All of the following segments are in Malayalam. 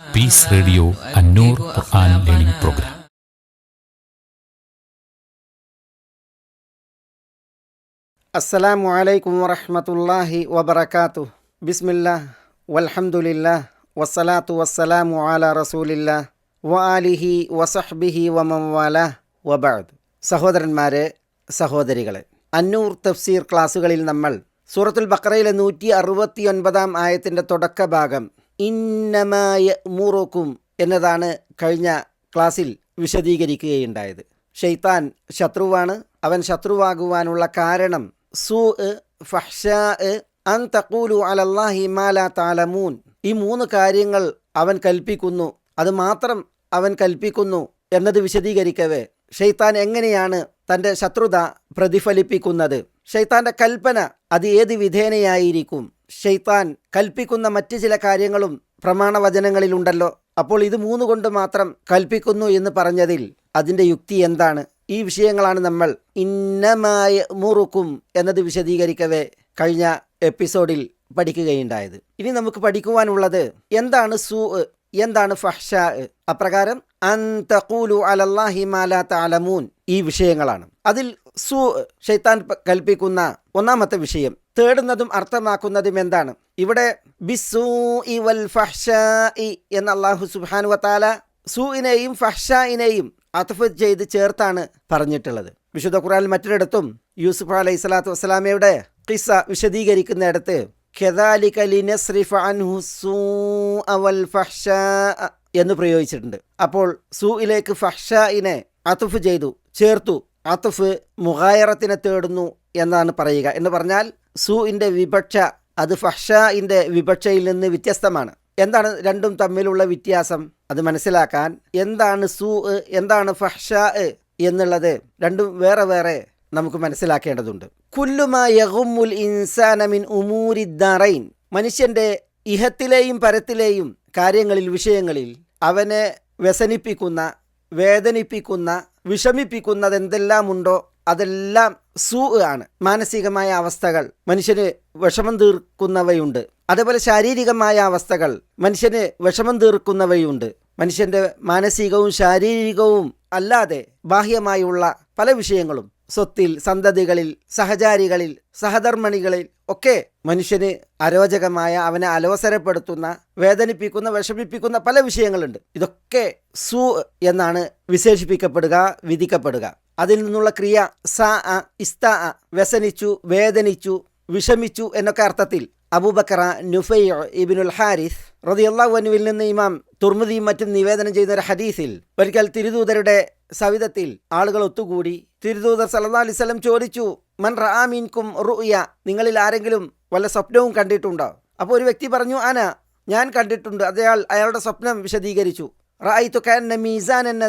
Peace radio Annur Quran learning program അസ്സലാമു അലൈക്കും വറഹ്മത്തുള്ളാഹി വബറകാതുഹു. ബിസ്മില്ലാ വൽഹംദുലില്ലാ വസ്സലാത്തു വസ്സലാമു അലാ റസൂലില്ലാ വആലിഹി ആലിഹി വസഹ്ബിഹി വമൻ വാലാഹ് വബഅദ്. സഹോദരന്മാരെ സഹോദരികളെ അന്നൂർ തഫ്സീർ ക്ലാസ്സുകളിൽ നമ്മൾ സൂറത്തുൽ ബഖറയിലെ നൂറ്റി അറുപത്തി ഒൻപതാം ആയത്തിന്റെ തുടക്ക ഭാഗം ഇന്നമായ മൂറോക്കും എന്നതാണ് കഴിഞ്ഞ ക്ലാസ്സിൽ വിശദീകരിക്കുകയുണ്ടായത്. ഷെയ്ത്താൻ ശത്രുവാണ്. അവൻ ശത്രുവാകുവാനുള്ള കാരണം സൂ ഫഹ്ഷാ അൻ തഖൂലു അലല്ലാഹി മാലാ താലമൂൻ ഈ മൂന്ന് കാര്യങ്ങൾ അവൻ കൽപ്പിക്കുന്നു. അത് മാത്രം അവൻ കൽപ്പിക്കുന്നു എന്നത് വിശദീകരിക്കവേ. ഷെയ്ത്താൻ എങ്ങനെയാണ് തന്റെ ശത്രുത പ്രതിഫലിപ്പിക്കുന്നത്? ഷെയ്ത്താന്റെ കൽപ്പന അത് ഏത് വിധേനയായിരിക്കും? ഷെയ്ത്താൻ കൽപ്പിക്കുന്ന മറ്റ് ചില കാര്യങ്ങളും പ്രമാണവചനങ്ങളിലുണ്ടല്ലോ. അപ്പോൾ ഇത് മൂന്ന് കൊണ്ട് മാത്രം കൽപ്പിക്കുന്നു എന്ന് പറഞ്ഞതിൽ അതിന്റെ യുക്തി എന്താണ്? ഈ വിഷയങ്ങളാണ് നമ്മൾ ഇന്നമായ മുറുക്കും എന്നത് വിശദീകരിക്കവേ കഴിഞ്ഞ എപ്പിസോഡിൽ പഠിക്കുകയുണ്ടായത്. ഇനി നമുക്ക് പഠിക്കുവാനുള്ളത് എന്താണ് സൂ എന്താണ് ഫഹ്ഷ അപ്രകാരം അന്തഖൂലു അലല്ലാഹി മാലാ തഅലമൂൻ ഈ വിഷയങ്ങളാണ്. അതിൽ സു ഷെയ്ത്താൻ കൽപ്പിക്കുന്ന ഒന്നാമത്തെ വിഷയം. തേടുന്നതും അർത്ഥമാക്കുന്നതും എന്താണ്? ഇവിടെ ബിസൂ വൽ ഫഹ്ഷാഇ എന്ന് അള്ളാഹു സുബ്ഹാനു വത്താല സൂഇനെയും ഫഹ്ഷായിനെയും അത്ഫ് ചെയ്ത് ചേർത്താണ് പറഞ്ഞിട്ടുള്ളത്. വിശുദ്ധ ഖുറാൻ മറ്റൊരിടത്തും യൂസുഫ് അലൈഹി സ്വലാത്തു വസ്സലാമയുടെ കിസ വിശദീകരിക്കുന്നിടത്ത് "കെദാലിക ലിനസ്രിഫ അൻഹു സൂഅ വൽ എന്ന് പ്രയോഗിച്ചിട്ടുണ്ട്. അപ്പോൾ സൂയിലേക്ക് ഫഹ്ഷായിനെ അത്തുഫ് ചെയ്തു ചേർത്തു. അത്തുഫ് മുഹായറത്തിനെ തേടുന്നു എന്നാണ് പറയുക. എന്ന് പറഞ്ഞാൽ സൂഇന്റെ വിപക്ഷ അത് ഫഷാഇന്റെ വിപക്ഷയിൽ നിന്ന് വ്യത്യസ്തമാണ്. എന്താണ് രണ്ടും തമ്മിലുള്ള വ്യത്യാസം? അത് മനസ്സിലാക്കാൻ എന്താണ് സൂ എന്താണ് ഫഹ്ഷാ എന്നുള്ളത് രണ്ടും വേറെ വേറെ നമുക്ക് മനസ്സിലാക്കേണ്ടതുണ്ട്. കുല്ലുമാ യഹുമുൽ ഇൻസാനമിൻ ഉമൂരിദ്ദറൈൻ മനുഷ്യന്റെ ഇഹത്തിലെയും പരത്തിലെയും കാര്യങ്ങളിൽ വിഷയങ്ങളിൽ അവനെ വ്യസനിപ്പിക്കുന്ന വേദനിപ്പിക്കുന്ന വിഷമിപ്പിക്കുന്നത് എന്തെല്ലാമുണ്ടോ അതെല്ലാം സൂ ആണ്. മാനസികമായ അവസ്ഥകൾ. മനുഷ്യന് വിഷമം തീർക്കുന്നവയുണ്ട്. അതേപോലെ ശാരീരികമായ അവസ്ഥകൾ. മനുഷ്യന് വിഷമം തീർക്കുന്നവയുണ്ട്. മനുഷ്യന്റെ മാനസികവും ശാരീരികവും അല്ലാതെ ബാഹ്യമായുള്ള പല വിഷയങ്ങളും സ്വത്തിൽ സന്തതികളിൽ സഹചാരികളിൽ സഹധർമ്മണികളിൽ ഒക്കെ മനുഷ്യന് അരോചകമായ അവനെ അലോസരപ്പെടുത്തുന്ന വേദനിപ്പിക്കുന്ന വിഷമിപ്പിക്കുന്ന പല വിഷയങ്ങളുണ്ട്. ഇതൊക്കെ സു എന്നാണ് വിശേഷിപ്പിക്കപ്പെടുക വിധിക്കപ്പെടുക. അതിൽ നിന്നുള്ള ക്രിയ സ അ ഇസ്ത അ വ്യസനിച്ചു വേദനിച്ചു വിഷമിച്ചു എന്നൊക്കെ അർത്ഥത്തിൽ അബൂബക്കറ നുഫൈ ഇബിനുൽ ഹാരിസ് റളിയല്ലാഹു അൻഹുവിൽ നിന്ന് ഇമാം തുർമുദിയും മറ്റും നിവേദനം ചെയ്യുന്ന ഒരു ഹദീസിൽ ഒരിക്കൽ തിരുദൂതരുടെ സവിധത്തിൽ ആളുകൾ ഒത്തുകൂടി തിരുദൂതർ സല്ലാ അലിസ്ലം ചോദിച്ചു മൻ റാമീൻകും റുയ നിങ്ങളിൽ ആരെങ്കിലും വല്ല സ്വപ്നവും കണ്ടിട്ടുണ്ടോ? അപ്പോൾ ഒരു വ്യക്തി പറഞ്ഞു ആന ഞാൻ കണ്ടിട്ടുണ്ട്. അയാൾ അയാളുടെ സ്വപ്നം വിശദീകരിച്ചു റായി തുക്കാൻ മീസാൻ എന്ന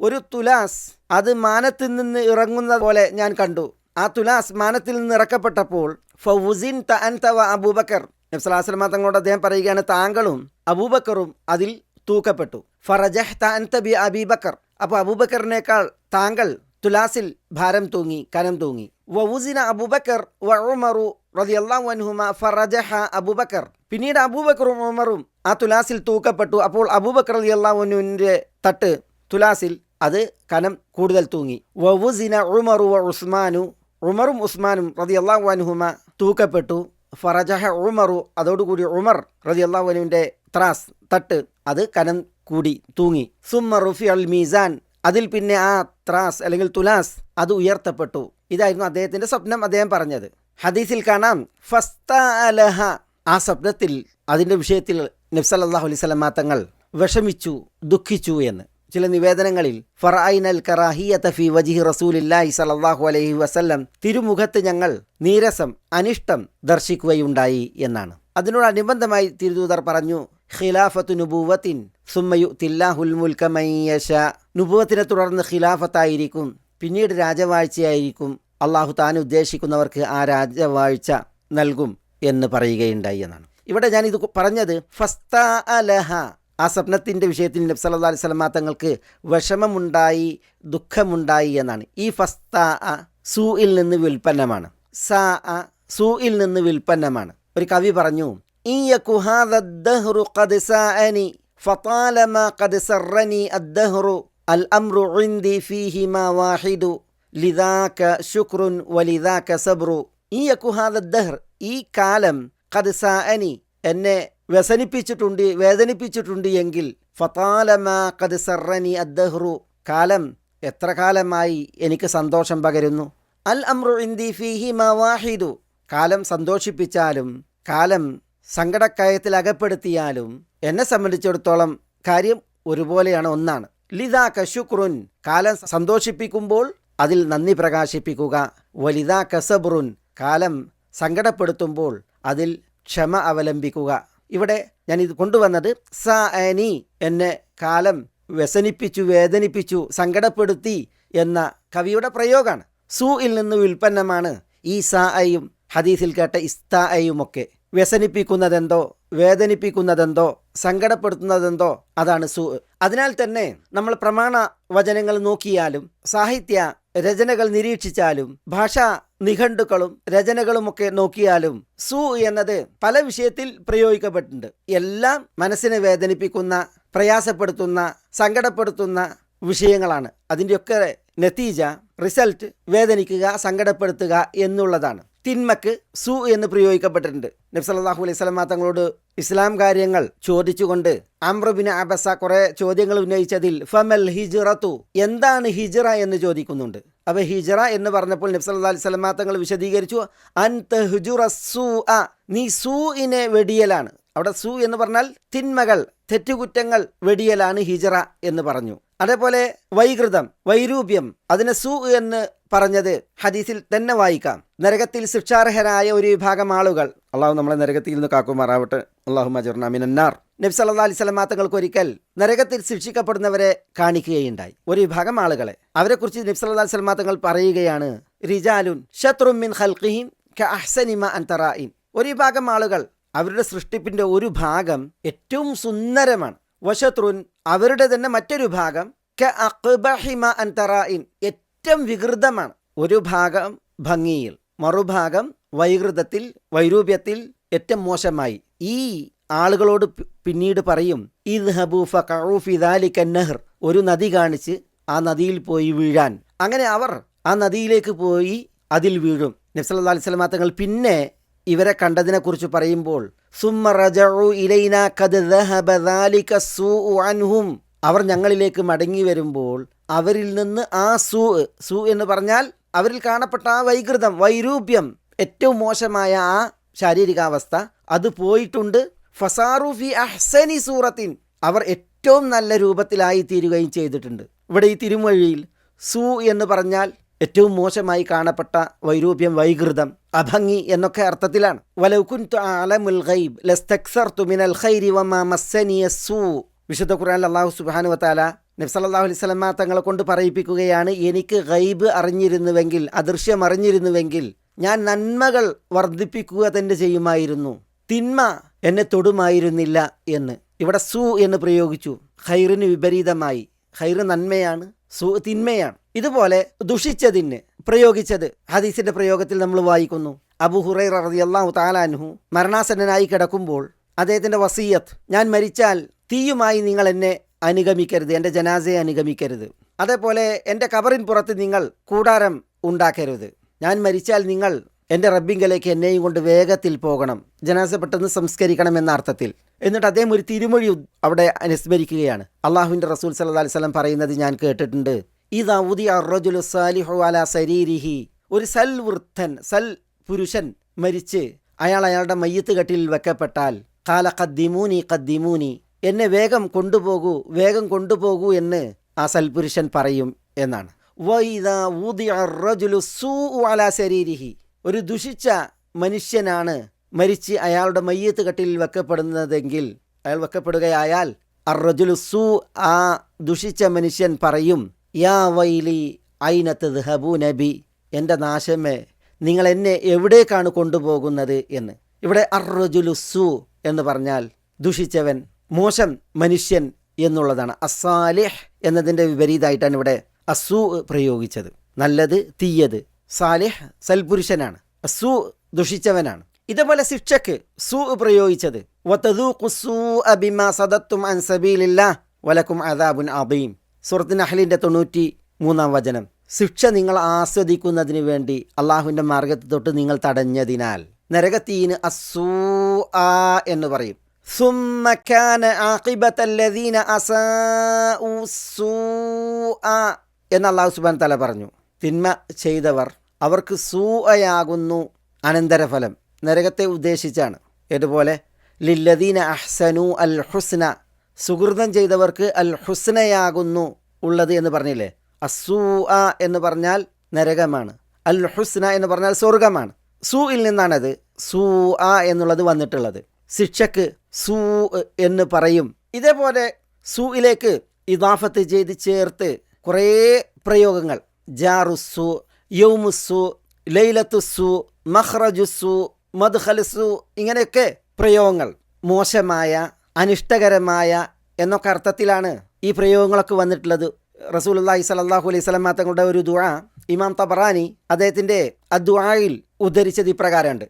ഒരു തുലാസ് അത് മാനത്തിൽ നിന്ന് ഇറങ്ങുന്ന പോലെ ഞാൻ കണ്ടു. ആ തുലാസ് മാനത്തിൽ നിന്ന് ഇറക്കപ്പെട്ടപ്പോൾ ഫൗസിൻ ത അൻത വ അബൂബക്കർ നബ്സലാസ്ലമ തങ്ങളോട് അദ്ദേഹം പറയുകയാണ് താങ്കളും അബൂബക്കറും അതിൽ തൂക്കപ്പെട്ടു. ഫറജഹ് ത അൻത ബി അബീബക്കർ. അപ്പോൾ അബൂബക്കറിനേക്കാൾ താങ്കൾ തുലാസിൽ ഭാരം തൂങ്ങി കനം തൂങ്ങി. വവുസിന അബൂബക്കർ വ ഉമറു ഫറജഹ അബൂബക്കർ. പിന്നീട് അബൂബക്കറും ഉമറും ആ തുലാസിൽ തൂക്കപ്പെട്ടു. അപ്പോൾ അബൂബക്കർ റളിയല്ലാഹു അൻഹുവിന്റെ തട്ട് തുലാസിൽ അത് കനം കൂടുതൽ തൂങ്ങി. വവുസിന ഉമറു വ ഉസ്മാനു ഉമറും ഉസ്മാനും റളിയല്ലാഹു അൻഹുമ തൂക്കപ്പെട്ടു. ഫറജഹ ഉമറു അതോടുകൂടി ഉമർ റളിയല്ലാഹു അൻഹുവിന്റെ ത്രാസ് തട്ട് അത് കനം കൂടി തൂങ്ങി. സുമ്മ റുഫി അൽ മീസാൻ അതിൽ പിന്നെ ആ ത്രാസ് അല്ലെങ്കിൽ തുലാസ് അത് ഉയർത്തപ്പെട്ടു. ഇതായിരുന്നു അദ്ദേഹത്തിന്റെ സ്വപ്നം അദ്ദേഹം പറഞ്ഞത്. ഹദീസിൽ കാണാം ഫസ്ത അലഹ ആ സ്വപ്നത്തിൽ അതിന്റെ വിഷയത്തിൽ നബ്സല്ലാഹു സ്വലമാ തങ്ങൾ വിഷമിച്ചു ദുഃഖിച്ചു എന്ന്. ചില നിവേദനങ്ങളിൽ ഫറായിനൽ കറാഹിയത ഫി വജിഹി റസൂലില്ലാഹി സല്ലല്ലാഹു അലൈഹി വസല്ലം തിരുമുഖത്ത് ഞങ്ങൾ നീരസം അനിഷ്ടം ദർശിക്കുകയുണ്ടായി എന്നാണ്. അതിനോടനുബന്ധമായി തിരുദൂതർ പറഞ്ഞു ഖിലാഫത്തു നുബൂവത്തിൻ സുമ്മയു തില്ലാഹുൽ മുൽക്കമയ്യഷ നുബൂവത്തിനെ തുടർന്ന് ഖിലാഫത്തായിരിക്കും പിന്നീട് രാജവാഴ്ചയായിരിക്കും. അള്ളാഹു താൻ ഉദ്ദേശിക്കുന്നവർക്ക് ആ രാജവാഴ്ച നൽകും എന്ന് പറയുകയുണ്ടായി എന്നാണ്. ഇവിടെ ഞാൻ ഇത് പറഞ്ഞത് ഫസ്ത അലഹ ആ സ്വപ്നത്തിന്റെ വിഷയത്തിൽ നബ്സ് അല്ലാ അലൈഹി സ്വലമ തങ്ങൾക്ക് വിഷമമുണ്ടായി ദുഃഖമുണ്ടായി എന്നാണ്. ഈ ഫസ്ത സൂയിൽ നിന്ന് വിൽപ്പന്നമാണ് സ അ സൂയിൽ നിന്ന് വിൽപ്പന്നമാണ് ഒരു കവി പറഞ്ഞു ഈ കാലം എന്നെ വ്യസനിപ്പിച്ചിട്ടുണ്ട് വേദനിപ്പിച്ചിട്ടുണ്ട് എങ്കിൽ ഫതാലമാ കത് സറനി അദ്ദഹ്റു. കാലം എത്ര കാലമായി എനിക്ക് സന്തോഷം പകരുന്നു? അൽ അമ്രു ഇന്ദി ഫീഹി വാഹിദു. കാലം സന്തോഷിപ്പിച്ചാലും കാലം സങ്കടക്കയത്തിൽ അകപ്പെടുത്തിയാലും എന്നെ സംബന്ധിച്ചിടത്തോളം കാര്യം ഒരുപോലെയാണ് ഒന്നാണ്. ലിതാ കശുക്രുൻ കാലം സന്തോഷിപ്പിക്കുമ്പോൾ അതിൽ നന്ദി പ്രകാശിപ്പിക്കുക. വലിതാ കസബുറുൻ കാലം സങ്കടപ്പെടുത്തുമ്പോൾ അതിൽ ക്ഷമ അവലംബിക്കുക. ഇവിടെ ഞാൻ ഇത് കൊണ്ടുവന്നത് സ അനി എന്നെ കാലം വ്യസനിപ്പിച്ചു വേദനിപ്പിച്ചു സങ്കടപ്പെടുത്തി എന്ന കവിയുടെ പ്രയോഗമാണ് സൂയിൽ നിന്ന് ഉൽപ്പന്നമാണ് ഈ സ അയും ഹദീസിൽ കേട്ട ഇസ്ത അയുമൊക്കെ വ്യസനിപ്പിക്കുന്നതെന്തോ വേദനിപ്പിക്കുന്നതെന്തോ സങ്കടപ്പെടുത്തുന്നതെന്തോ അതാണ് സു. അതിനാൽ തന്നെ നമ്മൾ പ്രമാണ വചനങ്ങൾ നോക്കിയാലും സാഹിത്യ രചനകൾ നിരീക്ഷിച്ചാലും ഭാഷാ നിഘണ്ടുക്കളും രചനകളുമൊക്കെ നോക്കിയാലും സു എന്നത് പല വിഷയത്തിൽ പ്രയോഗിക്കപ്പെട്ടിട്ടുണ്ട്. എല്ലാം മനസ്സിനെ വേദനിപ്പിക്കുന്ന പ്രയാസപ്പെടുത്തുന്ന സങ്കടപ്പെടുത്തുന്ന വിഷയങ്ങളാണ്. അതിന്റെയൊക്കെ നത്തീജ റിസൾട്ട് വേദനിക്കുക സങ്കടപ്പെടുത്തുക എന്നുള്ളതാണ്. തിന്മക്ക് സു എന്ന് പ്രയോഗിക്കപ്പെട്ടിട്ടുണ്ട്. നബ്സല്ലാഹു അലൈഹി സ്വലമ തങ്ങളോട് ഇസ്ലാം കാര്യങ്ങൾ ചോദിച്ചുകൊണ്ട് അമ്രബിന് അബസ കുറെ ചോദ്യങ്ങൾ ഉന്നയിച്ചതിൽ ഫമൽ ഹിജ്റത്തു? എന്താണ് ഹിജ്റ എന്ന് ചോദിക്കുന്നുണ്ട്. അപ്പൊ ഹിജറ എന്ന് പറഞ്ഞപ്പോൾ നബ്സല്ലാ അലൈഹി സ്വലമ തങ്ങൾ വിശദീകരിച്ചു അൻ തഹ്ജുറ സൂ അ. നീ സൂഇനെ വെടിയലാണ്. അവിടെ സു എന്ന് പറഞ്ഞാൽ തിന്മകൾ തെറ്റുകുറ്റങ്ങൾ വെടിയലാണ് ഹിജറ എന്ന് പറഞ്ഞു. അതേപോലെ വൈകൃതം വൈരൂപ്യം അതിനെ സു എന്ന് പറഞ്ഞത് ഹദീസിൽ തന്നെ വായിക്കാം. നരകത്തിൽ ശിക്ഷാർഹരായ ഒരു വിഭാഗം ആളുകൾ. അള്ളാഹു നമ്മളെ നരകത്തിൽ നിന്ന് കാക്കുമാറാവട്ടെ. അള്ളാഹു മജുർന മിനന്നാർ. നബി സല്ലാ അലൈഹി സ്വലമാ തങ്ങൾക്ക് ഒരിക്കൽ നരകത്തിൽ ശിക്ഷിക്കപ്പെടുന്നവരെ കാണിക്കുകയുണ്ടായി. ഒരു വിഭാഗം ആളുകളെ. അവരെക്കുറിച്ച് നബി സല്ലാ അലൈഹി സ്വലമാ തങ്ങൾ പറയുകയാണ്. റിജാലുൻ ഷത്രുമിൻ ക അഹ്സനിമ അന്തറായിൻ ഒരു വിഭാഗം ആളുകൾ അവരുടെ സൃഷ്ടിപ്പിന്റെ ഒരു ഭാഗം ഏറ്റവും സുന്ദരമാണ്. വശത്രുൻ അവരുടെ തന്നെ മറ്റൊരു ഭാഗം അന്തറായിൻ ഏറ്റവും വികൃതമാണ് ഒരു ഭാഗം ഭംഗിയിൽ മറുഭാഗം വൈകൃതത്തിൽ വൈരൂപ്യത്തിൽ ഏറ്റവും മോശമായി. ഈ ആളുകളോട് പിന്നീട് പറയും ഇത് ഹബൂഫ നെഹർ. ഒരു നദി കാണിച്ച് ആ നദിയിൽ പോയി വീഴാൻ. അങ്ങനെ അവർ ആ നദിയിലേക്ക് പോയി അതിൽ വീഴും. നബ്സല്ലാ അലൈഹി സ്വലമാ തങ്ങൾ പിന്നെ ഇവരെ കണ്ടതിനെക്കുറിച്ച് പറയുമ്പോൾ അവർ ഞങ്ങളിലേക്ക് മടങ്ങി വരുമ്പോൾ അവരിൽ നിന്ന് ആ സൂ സൂ എന്ന് പറഞ്ഞാൽ അവരിൽ കാണപ്പെട്ട ആ വൈകൃതം വൈരൂപ്യം ഏറ്റവും മോശമായ ആ ശാരീരികാവസ്ഥ. അത് പോയിട്ടുണ്ട്. ഫസാറുഫി അഹ്സനി സൂറത്തിൻ. അവർ ഏറ്റവും നല്ല രൂപത്തിലായി തീരുകയും ചെയ്തിട്ടുണ്ട്. ഇവിടെ ഈ തിരുമൊഴിയിൽ സു എന്ന് പറഞ്ഞാൽ ഏറ്റവും മോശമായി കാണപ്പെട്ട വൈരൂപ്യം വൈകൃതം അഭംഗി എന്നൊക്കെ അർത്ഥത്തിലാണ്. വിശുദ്ധ ഖുർആൻ അള്ളാഹു സുബ്ഹാനഹു വതആല നബി സല്ലല്ലാഹു അലൈഹി വസല്ലമ തങ്ങളെ കൊണ്ട് പറയിപ്പിക്കുകയാണ് എനിക്ക് ഗൈബ് അറിഞ്ഞിരുന്നുവെങ്കിൽ അദൃശ്യം അറിഞ്ഞിരുന്നുവെങ്കിൽ ഞാൻ നന്മകൾ വർദ്ധിപ്പിക്കുക തന്നെ ചെയ്യുമായിരുന്നു. തിന്മ എന്നെ തൊടുമായിരുന്നില്ല എന്ന്. ഇവിടെ സു എന്ന് പ്രയോഗിച്ചു. ഹൈറിന് വിപരീതമായി. ഖൈർ നന്മയാണ് സു തിന്മയാണ്. ഇതുപോലെ ദുഷിച്ചതിന് പ്രയോഗിച്ചത് ഹദീസിന്റെ പ്രയോഗത്തിൽ നമ്മൾ വായിക്കുന്നു. അബു ഹുറൈറ റളിയല്ലാഹു താലാൻഹു മരണാസന്നനായി കിടക്കുമ്പോൾ അദ്ദേഹത്തിന്റെ വസീയത്ത് ഞാൻ മരിച്ചാൽ തീയുമായി നിങ്ങൾ എന്നെ അനുഗമിക്കരുത് എന്റെ ജനാസയെ അനുഗമിക്കരുത്. അതേപോലെ എന്റെ കബറിൻ പുറത്ത് നിങ്ങൾ കൂടാരം ഉണ്ടാക്കരുത്. ഞാൻ മരിച്ചാൽ നിങ്ങൾ എന്റെ റബ്ബിങ്കലേക്ക് എന്നെയും കൊണ്ട് വേഗത്തിൽ പോകണം. ജനാസ പെട്ടെന്ന് സംസ്കരിക്കണം എന്ന അർത്ഥത്തിൽ. എന്നിട്ട് അദ്ദേഹം ഒരു തിരുമൊഴി അവിടെ അനുസ്മരിക്കുകയാണ്. അള്ളാഹുവിന്റെ റസൂൽ സല്ലല്ലാഹു അലൈഹി വസല്ലം പറയുന്നത് ഞാൻ കേട്ടിട്ടുണ്ട്. ഈ ദൗദി റജുലു സാലിഹു അല ശരീരിഹി ഒരു സൽ വൃദ്ധൻ സൽ പുരുഷൻ മരിച്ച് അയാൾ അയാളുടെ മയ്യത്ത് കെട്ടിൽ വെക്കപ്പെട്ടാൽ കാല കദ്ദിമൂനി കദ്ദിമൂനി എന്നെ വേഗം കൊണ്ടുപോകൂ വേഗം കൊണ്ടുപോകൂ എന്ന് ആ സൽപുരുഷൻ പറയും എന്നാണ്. ഒരു ദുഷിച്ച മനുഷ്യനാണ് മരിച്ച് അയാളുടെ മയ്യത്ത് കട്ടിലിൽ വെക്കപ്പെടുന്നതെങ്കിൽ അയാൾ വെക്കപ്പെടുകയായാൽ അറജുലു സു ആ ദുഷിച്ച മനുഷ്യൻ പറയും യാ വൈലി ഐനത്ത് ദഹബു നബി എന്റെ നാശമേ നിങ്ങൾ എന്നെ എവിടേക്കാണ് കൊണ്ടുപോകുന്നത്? എന്ന്. ഇവിടെ അറജുലു സു എന്ന് പറഞ്ഞാൽ ദുഷിച്ചവൻ മോശം മനുഷ്യൻ എന്നുള്ളതാണ്. അസാലിഹ് എന്നതിന്റെ വിപരീതമായിട്ടാണ് ഇവിടെ അസു പ്രയോഗിച്ചത്. നല്ലത് തീയത്. സാലിഹ് സൽപുരുഷനാണ്. അസു ദുഷിച്ചവനാണ്. ഇതുപോലെ ശിക്ഷക്ക് സു പ്രയോഗിച്ചത്. വലക്കും അദാബുൻ അബീം സൂറത്ത് നഹലിന്റെ തൊണ്ണൂറ്റി മൂന്നാം വചനം. ശിക്ഷ നിങ്ങൾ ആസ്വദിക്കുന്നതിന് വേണ്ടി അള്ളാഹുവിന്റെ മാർഗത്തിൽ തൊട്ട് നിങ്ങൾ തടഞ്ഞതിനാൽ. നരകത്തീന് അസൂ എന്ന് പറയും. ثم كان عاقبة الذين أساءوا سوءا എന്ന് അള്ളാഹു സുബാൻ തല പറഞ്ഞു തിന്മ ചെയ്തവർ അവർക്ക് സൂഅയാകുന്നു അനന്തരഫലം നരകത്തെ ഉദ്ദേശിച്ചാണ് ഇതുപോലെ ലില്ലദീന അഹ്സനു അൽ ഹുസ്ന സുഹൃതം ചെയ്തവർക്ക് അൽ ഹുസ്നയാകുന്നു ഉള്ളത് എന്ന് പറഞ്ഞില്ലേ അസൂ ആ എന്ന് പറഞ്ഞാൽ നരകമാണ് അൽ ഹുസ്ന എന്ന് പറഞ്ഞാൽ സ്വർഗമാണ് സൂയിൽ നിന്നാണത് സൂ ആ എന്നുള്ളത് വന്നിട്ടുള്ളത് ശിക്ഷക്ക് സൂ എന്ന് പറയും. ഇതേപോലെ സൂയിലേക്ക് ഇദാഫത്ത് ചെയ്ത് ചേർത്ത് കുറേ പ്രയോഗങ്ങൾ. ജാറുസു യൗമുസു ലൈലത്തുസു മഹ്റജുസു മദ്ഹലുസു ഇങ്ങനെയൊക്കെ പ്രയോഗങ്ങൾ. മോശമായ അനിഷ്ടകരമായ എന്നൊക്കെ അർത്ഥത്തിലാണ് ഈ പ്രയോഗങ്ങളൊക്കെ വന്നിട്ടുള്ളത്. റസൂൽ റസൂലുള്ളാഹി സലാഹു അലൈഹി സ്വലം തങ്ങളുടെ ഒരു ദുഴ ഇമാം തബറാനി അദ്ദേഹത്തിന്റെ അദ്വായിൽ ഉദ്ധരിച്ചത് ഇപ്രകാരമുണ്ട്.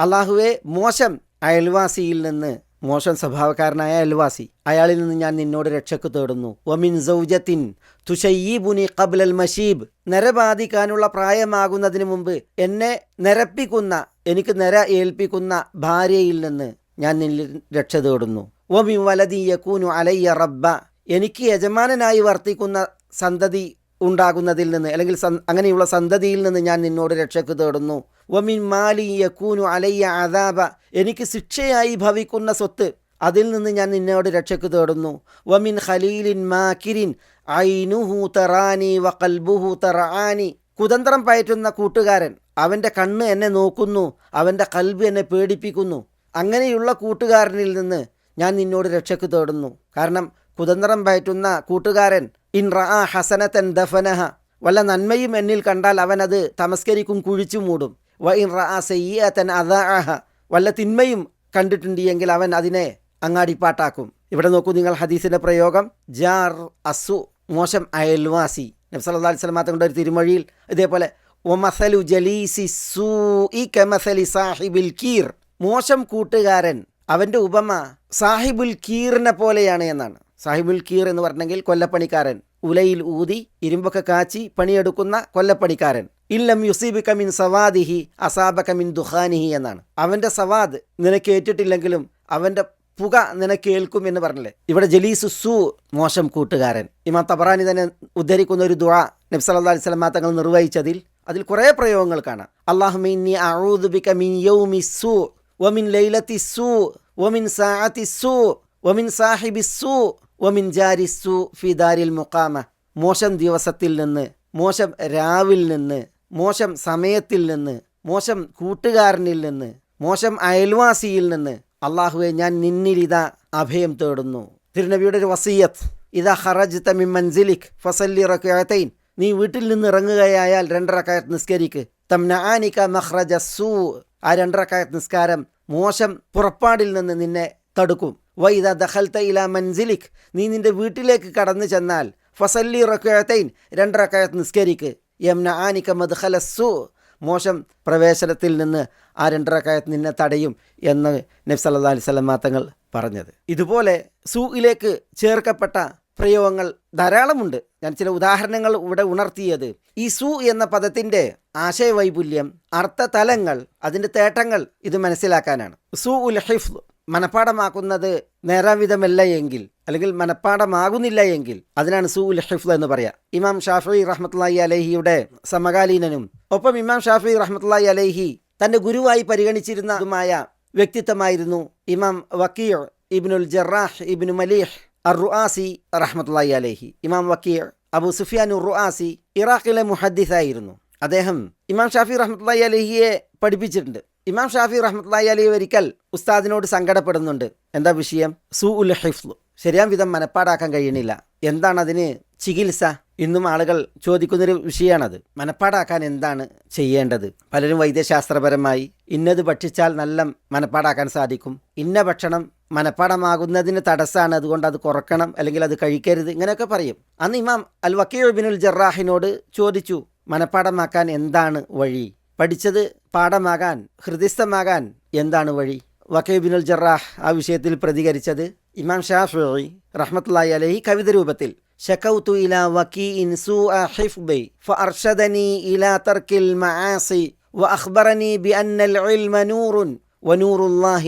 അള്ളാഹുവെ മോശം അയൽവാസിയിൽ നിന്ന് മോശം സ്വഭാവക്കാരനായ അയൽവാസി അയാളിൽ നിന്ന് ഞാൻ നിന്നോട് രക്ഷക്ക് തേടുന്നു. സൗജത്തിൻ തുഷയ്യീബുനി ഖബ്ലൽ മഷീബ് നരബാധിക്കാനുള്ള പ്രായമാകുന്നതിന് മുമ്പ് എന്നെ നിരപ്പിക്കുന്ന എനിക്ക് നിര ഏൽപ്പിക്കുന്ന ഭാര്യയിൽ നിന്ന് ഞാൻ നിന്നിൽ രക്ഷ തേടുന്നു. വമിൻ വലതി യക്കൂനു അലയ്യ റബ്ബ. എനിക്ക് യജമാനനായി വർത്തിക്കുന്ന സന്തതി ഉണ്ടാകുന്നതിൽ നിന്ന് അല്ലെങ്കിൽ അങ്ങനെയുള്ള സന്തതിയിൽ നിന്ന് ഞാൻ നിന്നോട് രക്ഷക്ക് തേടുന്നു. വമിൻ മാലി യക്കൂനു അലയ്യ അദാബ. എനിക്ക് ശിക്ഷയായി ഭവിക്കുന്ന സ്വത്ത് അതിൽ നിന്ന് ഞാൻ നിന്നോട് രക്ഷക്ക് തേടുന്നു. വമിൻ ഖലീലിൻ മാക്കിരിൻ ഐനുഹു തറാനി വ കൽബുഹു തറാനി. കുതന്ത്രം പയറ്റുന്ന കൂട്ടുകാരൻ അവന്റെ കണ്ണ് എന്നെ നോക്കുന്നു അവന്റെ കൽബ് എന്നെ പേടിപ്പിക്കുന്നു. അങ്ങനെയുള്ള കൂട്ടുകാരനിൽ നിന്ന് ഞാൻ നിന്നോട് രക്ഷക്ക് തേടുന്നു. കാരണം കുതന്ത്രം പയറ്റുന്ന കൂട്ടുകാരൻ ഇൻ റആ ഹസനത്തൻ ദഫനഹ. വല്ല നന്മയും എന്നിൽ കണ്ടാൽ അവൻ അത് തമസ്കരിക്കും കുഴിച്ചു മൂടും. വ ഇൻ റആ സയ്യത്തൻ അദാഅഹ. വല്ല തിന്മയും കണ്ടിട്ടുണ്ട് എങ്കിൽ അവൻ അതിനെ അങ്ങാടിപ്പാട്ടാക്കും. ഇവിടെ നോക്കൂ നിങ്ങൾ ഹദീസിന്റെ പ്രയോഗം. ജാർ അസു മോശം അയൽവാസി. നബ്സല്ലാ അലൈഹി സ്വലമാ തങ്ങളുടെ ഒരു തിരുമൊഴിയിൽ ഇതേപോലെ ഒമസലു ജലീസി സൂഇ കമസലി സാഹിബിൽ കീർ. മോശം കൂട്ടുകാരൻ അവന്റെ ഉപമ സാഹിബുൽ കീറിനെ പോലെയാണ് എന്നാണ്. സാഹിബുൽ കീർ എന്ന് പറഞ്ഞെങ്കിൽ കൊല്ലപ്പണിക്കാരൻ. ഉലയിൽ ഊതി ഇരുമ്പൊക്കെ കാച്ചി പണിയെടുക്കുന്ന കൊല്ലപ്പണിക്കാരൻ. ഇല്ലം യുസീബ് കമിൻ സവാദിഹി അസാബ കമിൻ ദുഹാനിഹി എന്നാണ്. അവന്റെ സവാദ് നിനക്ക് ഏറ്റിട്ടില്ലെങ്കിലും അവന്റെ പുക നിനക്ക് ഏൽക്കും എന്ന് പറഞ്ഞില്ലേ? ഇവിടെ ജലീസു സു മോശം കൂട്ടുകാരൻ. ഇമാ തബറാനി തന്നെ ഉദ്ധരിക്കുന്ന ഒരു ദുഴ നബി സല്ലല്ലാഹു അലൈഹി തങ്ങൾ നിർവഹിച്ചതിൽ അതിൽ കുറേ പ്രയോഗങ്ങൾ കാണാം. അള്ളാഹുമ്മ ഇന്നി അഊദു ബിക മിൻ വമിൻ വമിൻ വമിൻ സാഹിബി സൂ വമിൻ ഫിദാരിൽ മുക്കാമ മോശം ദിവസത്തിൽ നിന്ന് മോശം രാവിൽ നിന്ന് മോശം സമയത്തിൽ നിന്ന് മോശം കൂട്ടുകാരനിൽ നിന്ന് മോശം അയൽവാസിയിൽ നിന്ന് അള്ളാഹുവെ ഞാൻ നിന്നിലിതാ അഭയം തേടുന്നു. തിരുനബിയുടെ ഒരു വസീയത്ത് ഇതാ ഹറജ് തമി മൻസിലിഖ് ഫസല്ലി റക്കയത്തൈൻ നീ വീട്ടിൽ നിന്ന് ഇറങ്ങുകയായാൽ രണ്ടരക്കായത്ത് നിസ്കരിക്ക്. തംനാനിക മഹ്റജ സൂ ആ രണ്ടരക്കായത്ത് നിസ്കാരം മോശം പുറപ്പാടിൽ നിന്ന് നിന്നെ തടുക്കും. വൈദ ദഹൽത്ത ഇല മൻസിലിക്. നീ നിന്റെ വീട്ടിലേക്ക് കടന്നു ചെന്നാൽ ഫസല്ലി റക്കയത്തൈൻ രണ്ടരക്കായത്ത് നിസ്കരിക്ക്. യംന ആനിക്ക മദ്ഖല സൂ. മോശം പ്രവേശനത്തിൽ നിന്ന് ആ രണ്ടരക്കായത്ത് നിന്നെ തടയും എന്ന് നബി സല്ലല്ലാഹു അലൈഹി വസല്ലം തങ്ങൾ പറഞ്ഞത്. ഇതുപോലെ സൂയിലേക്ക് ചേർക്കപ്പെട്ട പ്രയോഗങ്ങൾ ധാരാളമുണ്ട്. ഞാൻ ചില ഉദാഹരണങ്ങൾ ഇവിടെ ഉണർത്തിയത്. ഈ സു എന്ന പദത്തിന്റെ ആശയവൈപുല്യം അർത്ഥതലങ്ങൾ അതിന്റെ തേട്ടങ്ങൾ ഇത് മനസ്സിലാക്കാനാണ്. സു ഉൽ ഹിഫ് മനപ്പാടമാക്കുന്നത് നേരാവിധമല്ല എങ്കിൽ അല്ലെങ്കിൽ മനപ്പാടമാകുന്നില്ല എങ്കിൽ അതിനാണ് സൂ ഹിഫ് എന്ന് പറയാം. ഇമാം ഷാഫി റഹ്മത്തുള്ളാഹി അലഹിയുടെ സമകാലീനനും ഒപ്പം ഇമാം ഷാഫി റഹ്മത്തുള്ളാഹി അലഹി തന്റെ ഗുരുവായി പരിഗണിച്ചിരുന്നതുമായ വ്യക്തിത്വമായിരുന്നു ഇമാം വക്കീർ ഇബ്നുൽ ജറാഹ് ഇബ്നു മലീഹ് അർ റുആസി അലഹി. ഇമാം വക്കീർ അബു സുഫിയാൻ റുആസി ഇറാഖിലെ മുഹദ്ദിസായിരുന്നു. അദ്ദേഹം ഇമാം ഷാഫി റഹ്മത്തുള്ളാഹി അലഹിയെ പഠിപ്പിച്ചിട്ടുണ്ട്. ഇമാം ഷാഫി റഹ്മത്തുള്ളാഹി അലി ഒരിക്കൽ ഉസ്താദിനോട് സങ്കടപ്പെടുന്നുണ്ട്. എന്താ വിഷയം? സു ഉൽ ഹിഫ്ലു ശരിയാം വിധം മനപ്പാടാക്കാൻ കഴിയണില്ല. എന്താണ് അതിന് ചികിത്സ? ഇന്നും ആളുകൾ ചോദിക്കുന്നൊരു വിഷയമാണത്. മനപ്പാടാക്കാൻ എന്താണ് ചെയ്യേണ്ടത്? പലരും വൈദ്യശാസ്ത്രപരമായി ഇന്നത് ഭക്ഷിച്ചാൽ നല്ല മനപ്പാടാക്കാൻ സാധിക്കും. ഇന്ന ഭക്ഷണം മനപ്പാടമാകുന്നതിന് തടസ്സമാണ് അതുകൊണ്ട് അത് കുറക്കണം അല്ലെങ്കിൽ അത് കഴിക്കരുത്. ഇങ്ങനെയൊക്കെ പറയും. അന്ന് ഇമാം അൽ വക്കീബിനുൽ ജറാഹിനോട് ചോദിച്ചു മനപ്പാടമാക്കാൻ എന്താണ് വഴി? പഠിച്ചത് പാഠമാകാൻ ഹൃദയസ്ഥമാകാൻ എന്താണ് വഴി? വക്കീബിനുൽ ജറാഹ് ആ വിഷയത്തിൽ പ്രതികരിച്ചത് ഇമാം ഷാഫി റഹ്മത്തുല്ലായി അലഹി കവിത രൂപത്തിൽ തർക്കിൽ മആസി ഇൽമ ലാ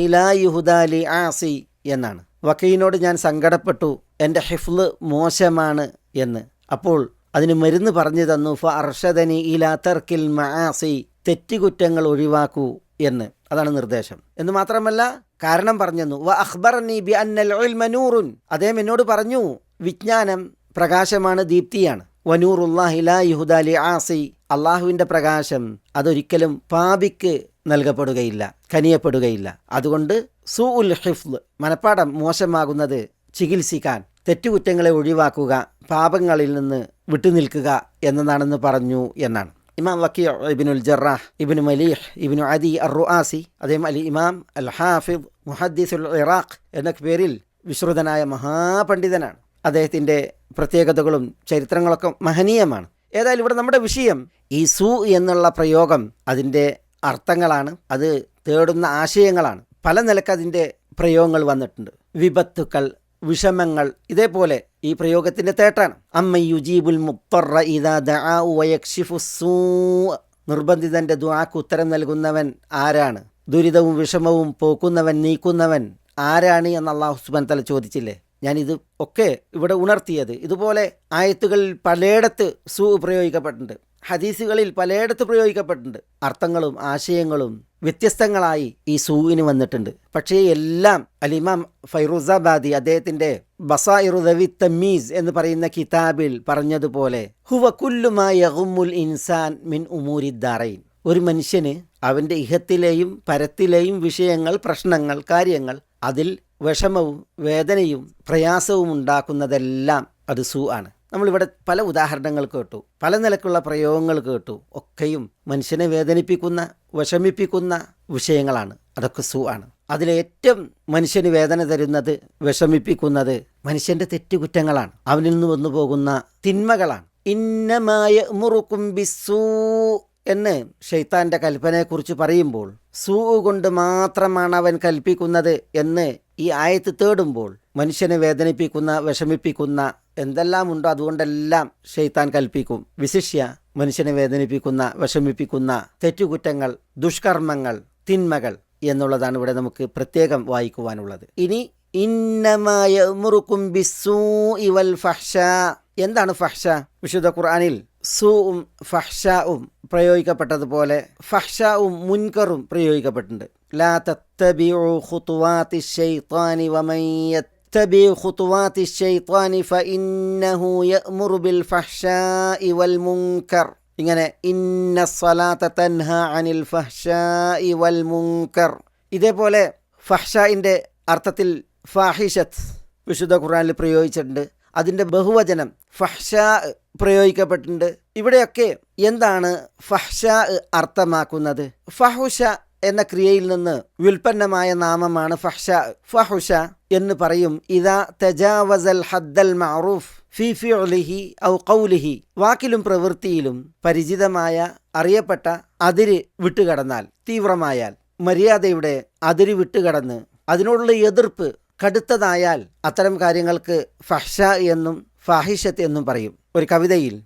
ആസി എന്നാണ്. വക്കീനോട് ഞാൻ സങ്കടപ്പെട്ടു എന്റെ ഹിഫ്ല് മോശമാണ് എന്ന്. അപ്പോൾ അതിന് മരുന്ന് പറഞ്ഞു തന്നു ഫർഷദനി ഇലാ ഇല തർക്കിൽ മആസി തെറ്റുകുറ്റങ്ങൾ ഒഴിവാക്കൂ എന്ന്. അതാണ് നിർദ്ദേശം. എന്ന് മാത്രമല്ല കാരണം പറഞ്ഞു വ മനൂറുൻ ബി അന്നൽ ഇൽമ നൂറുൻ. അദ്ദേഹം എന്നോട് പറഞ്ഞു വിജ്ഞാനം പ്രകാശമാണ് ദീപ്തിയാണ്. വനൂറുല്ലാഹി ലാ യുഹുദാലി ആസി. അള്ളാഹുവിന്റെ പ്രകാശം അതൊരിക്കലും പാപിക്ക് നൽകപ്പെടുകയില്ല കനിയപ്പെടുകയില്ല. അതുകൊണ്ട് സു ഉൽ ഹിഫ്ല് മനപ്പാടം മോശമാകുന്നത് ചികിത്സിക്കാൻ തെറ്റുകുറ്റങ്ങളെ ഒഴിവാക്കുക പാപങ്ങളിൽ നിന്ന് വിട്ടുനിൽക്കുക എന്നതാണെന്ന് പറഞ്ഞു എന്നാണ്. ഇമാം വക്കീ ഇബിനുൽ ജറാഹ് ഇബിനു മലീഹ് ഇബിനു അദി അർ റുആസി അദ്ദേഹം അലി ഇമാം അൽ ഹാഫിദ് മുഹദ്ദിസുൽ ഇറാഖ് എന്ന പേരിൽ വിശ്രുതനായ മഹാപണ്ഡിതനാണ് അദ്ദേഹത്തിന്റെ പ്രത്യേകതകളും ചരിത്രങ്ങളൊക്കെ മഹനീയമാണ്. ഏതായാലും ഇവിടെ നമ്മുടെ വിഷയം ഈ സു എന്നുള്ള പ്രയോഗം അതിന്റെ അർത്ഥങ്ങളാണ്. അത് തേടുന്ന ആശയങ്ങളാണ്. പല നിലയ്ക്ക് അതിന്റെ പ്രയോഗങ്ങൾ വന്നിട്ടുണ്ട്. വിപത്തുക്കൾ വിഷമങ്ങൾ ഇതേപോലെ ഈ പ്രയോഗത്തിന്റെ തേട്ടാണ്. അമ്മ യുജീബുൽ നിർബന്ധിതന്റെ ദുആക്ക് ഉത്തരം നൽകുന്നവൻ ആരാണ്? ദുരിതവും വിഷമവും പോക്കുന്നവൻ നീക്കുന്നവൻ ആരാണ് എന്ന് അള്ളാഹു സുബാൻ തല ചോദിച്ചില്ലേ? ഇത് ഒക്കെ ഇവിടെ ഉണർത്തിയത്. ഇതുപോലെ ആയത്തുകളിൽ പലയിടത്ത് സു പ്രയോഗിക്കപ്പെട്ടിട്ടുണ്ട്. ഹദീസുകളിൽ പലയിടത്ത് പ്രയോഗിക്കപ്പെട്ടിട്ടുണ്ട്. അർത്ഥങ്ങളും ആശയങ്ങളും വ്യത്യസ്തങ്ങളായി ഈ സൂവിന് വന്നിട്ടുണ്ട്. പക്ഷേ എല്ലാം അലിമാം ഫൈറുസാബാദി അദ്ദേഹത്തിന്റെ ബസായി തമീസ് എന്ന് പറയുന്ന കിതാബിൽ പറഞ്ഞതുപോലെ ഹുവ കുല്ലുമായുൽ ഇൻസാൻ മിൻ ഉമൂരിദ്ദാറൈൻ ഒരു മനുഷ്യന് അവന്റെ ഇഹത്തിലെയും പരത്തിലെയും വിഷയങ്ങൾ പ്രശ്നങ്ങൾ കാര്യങ്ങൾ അതിൽ വിഷമവും വേദനയും പ്രയാസവും ഉണ്ടാക്കുന്നതെല്ലാം അത് സൂ ആണ്. നമ്മളിവിടെ പല ഉദാഹരണങ്ങൾ കേട്ടു പല നിലക്കുള്ള പ്രയോഗങ്ങൾ കേട്ടു ഒക്കെയും മനുഷ്യനെ വേദനിപ്പിക്കുന്ന വിഷമിപ്പിക്കുന്ന വിഷയങ്ങളാണ്. അതൊക്കെ സു ആണ്. അതിലേറ്റവും മനുഷ്യന് വേദന തരുന്നത് വിഷമിപ്പിക്കുന്നത് മനുഷ്യന്റെ തെറ്റുകുറ്റങ്ങളാണ്. അവനിൽ നിന്ന് വന്നു പോകുന്ന തിന്മകളാണ്. ഇന്നമായ മുറുക്കും ബിസൂ എന്ന് ഷെയ്ത്താന്റെ കൽപ്പനയെക്കുറിച്ച് പറയുമ്പോൾ സൂ കൊണ്ട് മാത്രമാണ് അവൻ കൽപ്പിക്കുന്നത് എന്ന് ഈ ആയത്ത് തേടുമ്പോൾ മനുഷ്യനെ വേദനിപ്പിക്കുന്ന വിഷമിപ്പിക്കുന്ന എന്തെല്ലാം ഉണ്ടോ അതുകൊണ്ടെല്ലാം ഷെയ്ത്താൻ കൽപ്പിക്കും. വിശിഷ്യ മനുഷ്യനെ വേദനിപ്പിക്കുന്ന വിഷമിപ്പിക്കുന്ന തെറ്റുകുറ്റങ്ങൾ ദുഷ്കർമ്മങ്ങൾ തിന്മകൾ എന്നുള്ളതാണ് ഇവിടെ നമുക്ക് പ്രത്യേകം വായിക്കുവാനുള്ളത്. ഇനി ഇന്നമായ എന്താണ് ഫഹ്ഷ? വിശുദ്ധ ഖുർആനിൽ സൂവും ഫഹ്ഷാവും പ്രയോഗിക്കപ്പെട്ടതുപോലെ ഫഹ്ഷാവും മുൻകറും പ്രയോഗിക്കപ്പെട്ടിട്ടുണ്ട്. ലാ ഫഇന്നഹു യഅ്മുറു ബിൽ വൽ മുൻകർ. ഇങ്ങനെ ഇന്ന സ്വലാത്ത അനിൽ വൽ മുൻകർ. ഇതേപോലെ ഫഹ്ഷായിന്റെ അർത്ഥത്തിൽ ഫാഹിഷത്ത് വിശുദ്ധ ഖുർആനിൽ പ്രയോഗിച്ചിട്ടുണ്ട്. അതിന്റെ ബഹുവചനം ഫഹ്ഷ പ്രയോഗിക്കപ്പെട്ടിട്ടുണ്ട്. ഇവിടെയൊക്കെ എന്താണ് ഫഹ്ഷ അർത്ഥമാക്കുന്നത്? ഫഹുഷ എന്ന ക്രിയയിൽ നിന്ന് വ്യുൽപ്പന്നമായ നാമമാണ് ഫഹ്ഷ. ഫഹുഷ എന്ന് പറയും ഇതാ തജാവസൽ ഹദ്ദൽ മഅറൂഫ് ഫി ഫിഉലിഹി ഔ ഖൗലിഹി. വാക്കിലും പ്രവൃത്തിയിലും പരിചിതമായ അറിയപ്പെട്ട അതിര് വിട്ടുകടന്നാൽ തീവ്രമായാൽ മര്യാദയുടെ അതിര് വിട്ടുകടന്ന് അതിനോടുള്ള എതിർപ്പ് കടുത്തതായാൽ അത്തരം കാര്യങ്ങൾക്ക് ഫഹ്ഷ എന്നും ഫാഹിഷത്ത് എന്നും പറയും. ഒരു കവിതയിൽ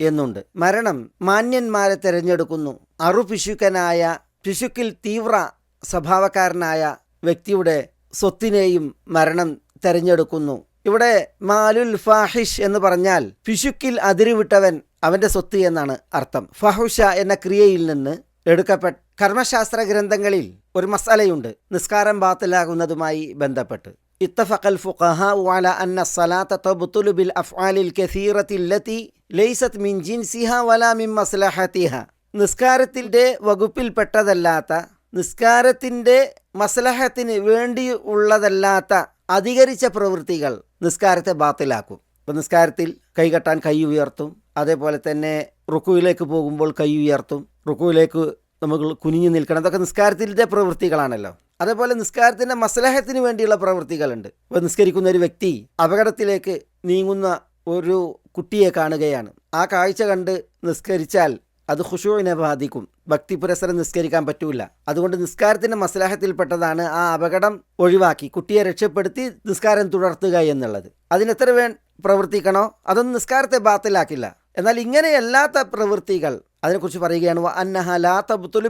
എന്നുണ്ട്. മരണം മാന്യന്മാരെ തിരഞ്ഞെടുക്കുന്നു. അറുപിശുക്കനായ പിശുക്കിൽ തീവ്ര സ്വഭാവക്കാരനായ വ്യക്തിയുടെ സ്വത്തിനെയും മരണം തെരഞ്ഞെടുക്കുന്നു. ഇവിടെ മാലുൽ ഫാഹിഷ് എന്ന് പറഞ്ഞാൽ പിശുക്കിൽ അതിരുവിട്ടവൻ അവന്റെ സ്വത്ത് എന്നാണ് അർത്ഥം ഫഹുഷ എന്ന ക്രിയയിൽ നിന്ന് എടുക്കപ്പെട്ട കർമ്മശാസ്ത്ര ഗ്രന്ഥങ്ങളിൽ ഒരു മസാലയുണ്ട് നിസ്കാരം ബാത്തിലാകുന്നതുമായി ബന്ധപ്പെട്ട് اتفق الفقهاء على أن الصلاة تبطل بالأفعال الكثيرة التي ليست من جنسها ولا من مصلحتها നിസ്കാരത്തിൻ്റെ വകുപ്പിൽപ്പെട്ടതല്ലാത്ത നിസ്കാരത്തിൻ്റെ മസ്ലഹത്തിന് വേണ്ടി ഉള്ളതല്ലാത്ത അധികരിച്ച പ്രവൃത്തികൾ നിസ്കാരത്തെ ബാത്തിലാക്കും ഇപ്പം നിസ്കാരത്തിൽ കൈകെട്ടാൻ കൈ ഉയർത്തും അതേപോലെ തന്നെ റുക്കുവിലേക്ക് പോകുമ്പോൾ കൈ ഉയർത്തും. റുക്കുവിലേക്ക് നമുക്ക് കുനിഞ്ഞു നിൽക്കണം. അതൊക്കെ നിസ്കാരത്തിന്റെ പ്രവൃത്തികളാണല്ലോ. അതേപോലെ നിസ്കാരത്തിന്റെ മസലഹത്തിന് വേണ്ടിയുള്ള പ്രവൃത്തികളുണ്ട്. ഇപ്പോൾ നിസ്കരിക്കുന്ന ഒരു വ്യക്തി അപകടത്തിലേക്ക് നീങ്ങുന്ന ഒരു കുട്ടിയെ കാണുകയാണ്. ആ കാഴ്ച കണ്ട് നിസ്കരിച്ചാൽ അത് ഹുഷുവിനെ ബാധിക്കും. ഭക്തി പുരസരം നിസ്കരിക്കാൻ പറ്റൂല. അതുകൊണ്ട് നിസ്കാരത്തിന്റെ മസലാഹത്തിൽപ്പെട്ടതാണ് ആ അപകടം ഒഴിവാക്കി കുട്ടിയെ രക്ഷപ്പെടുത്തി നിസ്കാരം തുടർത്തുക എന്നുള്ളത്. അതിനെത്ര വേ പ്രവർത്തിക്കണോ? അതൊന്നും നിസ്കാരത്തെ ബാത്തിലാക്കില്ല. എന്നാൽ ഇങ്ങനെയല്ലാത്ത പ്രവൃത്തികൾ അതിനെക്കുറിച്ച് പറയുകയാണ് "വ അന്നഹ ലാ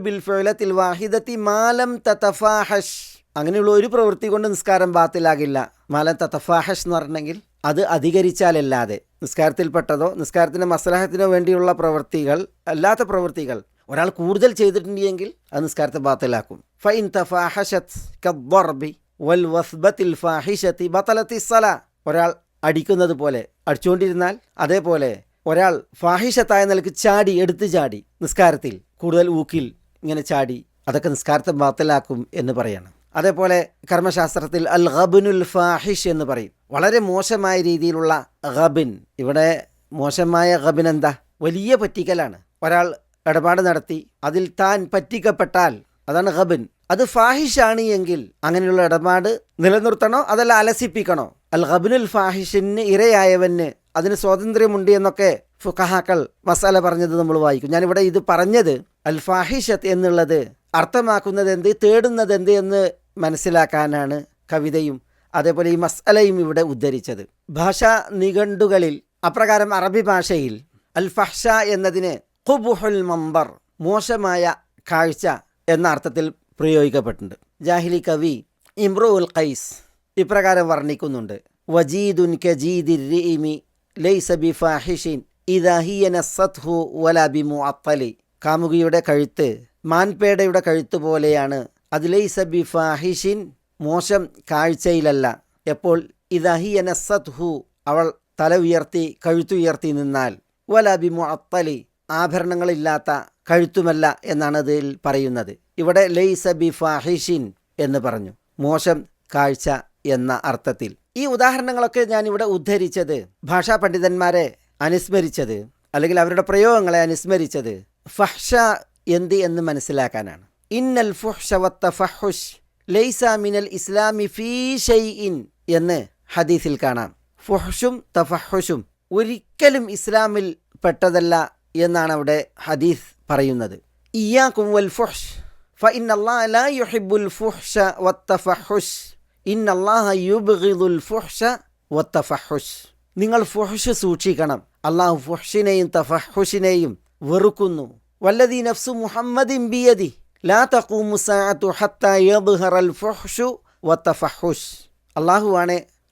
ബിൽ ഫിഅലത്തിൽ വാഹിദത്തി മാലം തതഫാഹഷ്. അങ്ങനെയുള്ള ഒരു പ്രവൃത്തി കൊണ്ട് നിസ്കാരം ബാത്തിലാകില്ല. മാലം തതഫാഹഷ് എന്ന് പറഞ്ഞെങ്കിൽ അത് അധികരിച്ചാലല്ലാതെ നിസ്കാരത്തിൽപ്പെട്ടതോ നിസ്കാരത്തിന്റെ മസലാഹത്തിനോ വേണ്ടിയുള്ള പ്രവൃത്തികൾ അല്ലാത്ത പ്രവൃത്തികൾ ഒരാൾ കൂടുതൽ ചെയ്തിട്ടുണ്ടെങ്കിൽ അത് നിസ്കാരത്തെ ബാത്തിലാക്കും. ഫൈൻ തഫാഹഷത്ത് വൽ വസ്ബത്തിൽ ഫാഹിഷത്തി ബത്തലത്തി സല. ഒരാൾ അടിക്കുന്നത് പോലെ അടിച്ചുകൊണ്ടിരുന്നാൽ അതേപോലെ ഒരാൾ ഫാഹിഷത്തായ നിലയ്ക്ക് ചാടി എടുത്തു ചാടി നിസ്കാരത്തിൽ കൂടുതൽ ഊക്കിൽ ഇങ്ങനെ ചാടി അതൊക്കെ നിസ്കാരത്തെ ബാത്തലാക്കും എന്ന് പറയണം. അതേപോലെ കർമ്മശാസ്ത്രത്തിൽ അൽ ഖബിനുൽ ഫാഹിഷ് എന്ന് പറയും. വളരെ മോശമായ രീതിയിലുള്ള ഖബിൻ. ഇവിടെ മോശമായ ഖബിൻ എന്താ? വലിയ പറ്റിക്കലാണ്. ഒരാൾ ഇടപാട് നടത്തി അതിൽ താൻ പറ്റിക്കപ്പെട്ടാൽ അതാണ് ഖബിൻ. അത് ഫാഹിഷാണ് എങ്കിൽ അങ്ങനെയുള്ള ഇടപാട് നിലനിർത്തണോ അതല്ല അലസിപ്പിക്കണോ? അൽ ഖബിനുൽ ഫാഹിഷിന് ഇരയായവന് അതിന് സ്വാതന്ത്ര്യമുണ്ട് എന്നൊക്കെ ഫുഖഹാക്കൾ മസാല പറഞ്ഞത് നമ്മൾ വായിക്കും. ഞാനിവിടെ ഇത് പറഞ്ഞത് അൽഫാഹിഷത്ത് എന്നുള്ളത് അർത്ഥമാക്കുന്നത് എന്ത് തേടുന്നത് എന്ത് എന്ന് മനസ്സിലാക്കാനാണ് കവിതയും അതേപോലെ ഈ മസ്അലയും ഇവിടെ ഉദ്ധരിച്ചത്. ഭാഷാ നിഘണ്ടുകളിൽ അപ്രകാരം അറബി ഭാഷയിൽ അൽ ഫഹ്ഷ എന്നതിന് ഖുബുഹുൽ മമ്പർ മോശമായ കാഴ്ച എന്ന അർത്ഥത്തിൽ പ്രയോഗിക്കപ്പെട്ടിട്ടുണ്ട്. ജാഹിലി കവി ഇമ്രുൽ ഖൈസ് ഇപ്രകാരം വർണിക്കുന്നുണ്ട്. വജീദുൻ കജീദിരിമി ലൈസ ബിഫാഹിഷിൻ ഇദാ ഹിയ വല വലാ ബിമുഅത്തലി കാമുകിയുടെ കഴുത്ത് മാൻപേടയുടെ കഴുത്ത് പോലെയാണ്. അത് ലൈസ ബിഫാഹിഷിൻ മോശം കാഴ്ചയിലല്ല. എപ്പോൾ ഇദാ ഹിയ നസ്സത്ഹു അവൾ തല ഉയർത്തി കഴുത്തുയർത്തി നിന്നാൽ. വലാ ബിമുഅത്തലി ആഭരണങ്ങളില്ലാത്ത കഴുത്തുമല്ല എന്നാണ് അതിൽ പറയുന്നത്. ഇവിടെ ലൈസ ബിഫാഹിഷിൻ എന്ന് പറഞ്ഞു. മോശം കാഴ്ച എന്ന അർത്ഥത്തിൽ. ഈ ഉദാഹരണങ്ങളൊക്കെ ഞാനിവിടെ ഉദ്ധരിച്ചത് ഭാഷാ പണ്ഡിതന്മാരെ അനുസ്മരിച്ചത് അല്ലെങ്കിൽ അവരുടെ പ്രയോഗങ്ങളെ അനുസ്മരിച്ചത് ഫഹ്ഷ എന്ത് എന്ന് മനസ്സിലാക്കാനാണ്. ഇന്നൽ ഫുഹ്ഷവത്ത ഫഹുഷ് ലൈസ മിനൽ ഇസ്ലാമി ഫീ ഷെയ്ഇൻ എന്ന് ഹദീസിൽ കാണാം. ഫുഹ്ഷും തഫഹുഷും ഒരിക്കലും ഇസ്ലാമിൽ പെട്ടതല്ല എന്നാണ് അവിടെ ഹദീസ് പറയുന്നത്. ഇയാ കുംവൽ ഫുഷ് ഫ ഇന്നല്ലാ ലാ യുഹിബുൽ ഫുഹ്ഷ വത്ത ഫഹുഷ് ഇൻ ഫുഹ്ഷ നിങ്ങൾ ഫുഹ്ഷ് സൂക്ഷിക്കണം. അള്ളാഹു ഫുഹ്ഷിനെയും തഫഹുഷിനെയും വെറുക്കുന്നു. വല്ലതി നഫ്സു മുഹമ്മദ് ഇംബിയതി ലാ തഖൂമു സഅതു യദ്ഹറൽ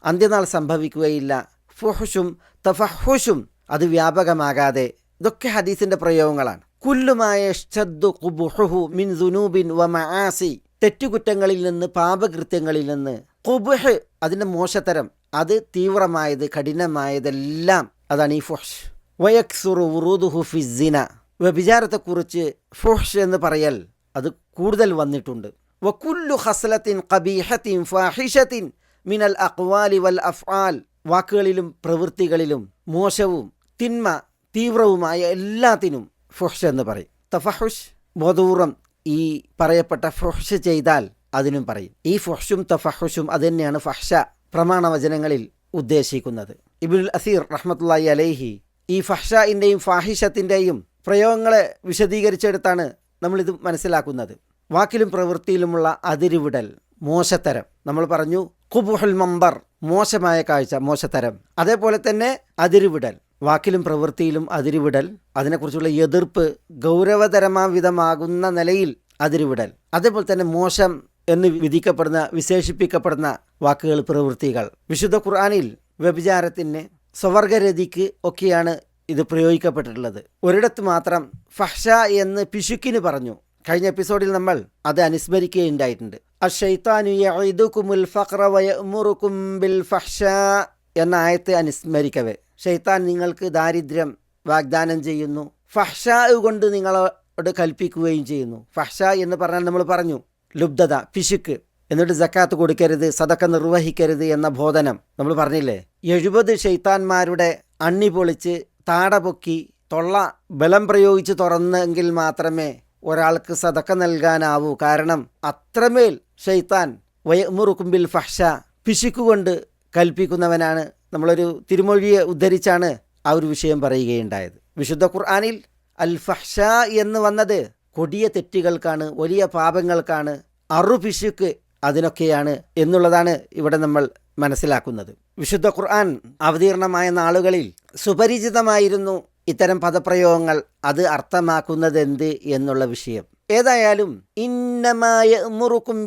അന്ത്യനാൾ സംഭവിക്കുകയില്ല. ഫുഹുഷും തഫഹുഷും അത് വ്യാപകമാകാതെ ഇതൊക്കെ ഹദീസിന്റെ പ്രയോഗങ്ങളാണ്. കുല്ലുമായ മിൻ തെറ്റുകുറ്റങ്ങളിൽ നിന്ന് പാപകൃത്യങ്ങളിൽ നിന്ന് കുബുഹ് അതിന്റെ മോശത്തരം അത് തീവ്രമായത് കഠിനമായതെല്ലാം അതാണ് ഈ ഫുഹ്ഷ്. വയക്സുറു ഉറൂദുഹു ഫിസിന വ്യഭിചാരത്തെക്കുറിച്ച് ഫുഹ്ഷ് എന്ന് പറയൽ അത് കൂടുതൽ വന്നിട്ടുണ്ട്. വക്കുല്ലു ഹസ്ലത്തിൻ കബീഹത്തിൻ ഫാഹിഷത്തിൻ മിനൽ അക്വാലി വൽ അഫ്ആൽ. വാക്കുകളിലും പ്രവൃത്തികളിലും മോശവും തിന്മ തീവ്രവുമായ എല്ലാത്തിനും ഫുഹ്ഷ് എന്ന് പറയും. തഫഹുഷ് ബോധപൂർവം ഈ പറയപ്പെട്ട ഫുഹ്ഷ് ചെയ്താൽ അതിനും പറയും. ഈ ഫുഹ്ഷും തഫഹുഷും അത് തന്നെയാണ് ഫഹ്ഷ പ്രമാണവചനങ്ങളിൽ ഉദ്ദേശിക്കുന്നത്. ഇബുൽ അസീർ റഹ്മത്തുല്ലായി അലൈഹി ഈ ഫഹ്ഷയിന്റെയും ഫാഹിഷത്തിന്റെയും പ്രയോഗങ്ങളെ വിശദീകരിച്ചെടുത്താണ് നമ്മളിത് മനസ്സിലാക്കുന്നത്. വാക്കിലും പ്രവൃത്തിയിലുമുള്ള അതിരുവിടൽ മോശത്തരം. നമ്മൾ പറഞ്ഞു കുബുഹുൽ മമ്പർ മോശമായ കാഴ്ച മോശത്തരം. അതേപോലെ തന്നെ അതിരുവിടൽ. വാക്കിലും പ്രവൃത്തിയിലും അതിരുവിടൽ. അതിനെക്കുറിച്ചുള്ള എതിർപ്പ് ഗൗരവതരമാവിധമാകുന്ന നിലയിൽ അതിരുവിടൽ. അതേപോലെ തന്നെ മോശം എന്ന് വിധിക്കപ്പെടുന്ന വിശേഷിപ്പിക്കപ്പെടുന്ന വാക്കുകൾ പ്രവൃത്തികൾ. വിശുദ്ധ ഖുർആാനിൽ വ്യഭിചാരത്തിന് സ്വവർഗരതിക്ക് ഒക്കെയാണ് ഇത് പ്രയോഗിക്കപ്പെട്ടിട്ടുള്ളത്. ഒരിടത്ത് മാത്രം ഫഹ്ഷ എന്ന് പിശുക്കിന് പറഞ്ഞു. കഴിഞ്ഞ എപ്പിസോഡിൽ നമ്മൾ അത് അനുസ്മരിക്കുകയുണ്ടായിട്ടുണ്ട്. അഷൈത്താനു യഈദുകുമുൽ ഫഖ്റ വയഅ്മുറുകും ബിൽ എന്ന ആയത്തെ അനുസ്മരിക്കവേ. ഷെയ്ത്താൻ നിങ്ങൾക്ക് ദാരിദ്ര്യം വാഗ്ദാനം ചെയ്യുന്നു. ഫഹ്ഷ കൊണ്ട് നിങ്ങളോട് കൽപ്പിക്കുകയും ചെയ്യുന്നു. ഫഹ്ഷ എന്ന് പറഞ്ഞാൽ നമ്മൾ പറഞ്ഞു ലുബ്ധത പിശുക്ക്. എന്നിട്ട് ജക്കാത്ത് കൊടുക്കരുത് സതക്ക നിർവഹിക്കരുത് എന്ന ബോധനം. നമ്മൾ പറഞ്ഞില്ലേ? എഴുപത് ഷെയ്ത്താന്മാരുടെ അണ്ണി പൊളിച്ച് താട പൊക്കി തൊള്ള ബലം പ്രയോഗിച്ച് തുറന്നെങ്കിൽ മാത്രമേ ഒരാൾക്ക് സതക്ക നൽകാനാവൂ. കാരണം അത്രമേൽ ഷെയ്ത്താൻ വയമുറുക്കുമ്പിൽ ഫഹ്ഷ പിശുക്കുകൊണ്ട് കൽപ്പിക്കുന്നവനാണ്. നമ്മളൊരു തിരുമൊഴിയെ ഉദ്ധരിച്ചാണ് ആ ഒരു വിഷയം പറയുകയുണ്ടായത്. വിശുദ്ധ ഖുർആാനിൽ അൽ ഫഹ്ഷ എന്ന് വന്നത് കൊടിയ തെറ്റുകൾക്കാണ് വലിയ പാപങ്ങൾക്കാണ് അറു അറുപിശുക്ക് അതിനൊക്കെയാണ് എന്നുള്ളതാണ് ഇവിടെ നമ്മൾ മനസ്സിലാക്കുന്നത്. വിശുദ്ധ ഖുർആൻ അവതീർണമായ നാളുകളിൽ സുപരിചിതമായിരുന്നു ഇത്തരം പദപ്രയോഗങ്ങൾ അത് അർത്ഥമാക്കുന്നത് എന്ത് എന്നുള്ള വിഷയം. ഏതായാലും ഇന്നമായ മുറുക്കും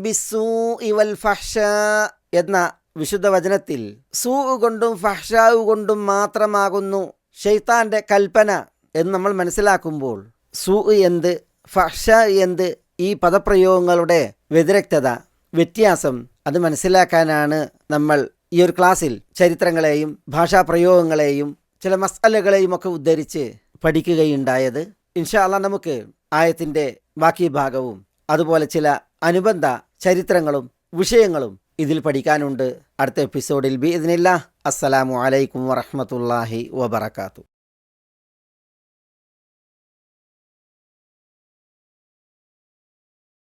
എന്ന വിശുദ്ധ വചനത്തിൽ സൂ കൊണ്ടും ഫഹ്ഷാവ് കൊണ്ടും മാത്രമാകുന്നു ഷെയ്ത്താന്റെ കൽപ്പന എന്ന് നമ്മൾ മനസ്സിലാക്കുമ്പോൾ സൂ എന്ത് ഫഹ്ഷ എന്ത് ഈ പദപ്രയോഗങ്ങളുടെ വ്യതിരക്തത വ്യത്യാസം അത് മനസ്സിലാക്കാനാണ് നമ്മൾ ഈ ഒരു ക്ലാസ്സിൽ ചരിത്രങ്ങളെയും ഭാഷാപ്രയോഗങ്ങളെയും ചില മസാലകളെയും ഒക്കെ ഉദ്ധരിച്ച് പഠിക്കുകയുണ്ടായത്. ഇൻഷാല്ല നമുക്ക് ആയത്തിന്റെ ബാക്കി ഭാഗവും അതുപോലെ ചില അനുബന്ധ ചരിത്രങ്ങളും വിഷയങ്ങളും ഇതിൽ പഠിക്കാനുണ്ട്. അടുത്ത എപ്പിസോഡിൽ ബി ഇതിനില്ല അസ്സലാമു അലൈക്കും വറഹമത്തല്ലാഹി വബർക്കാത്തു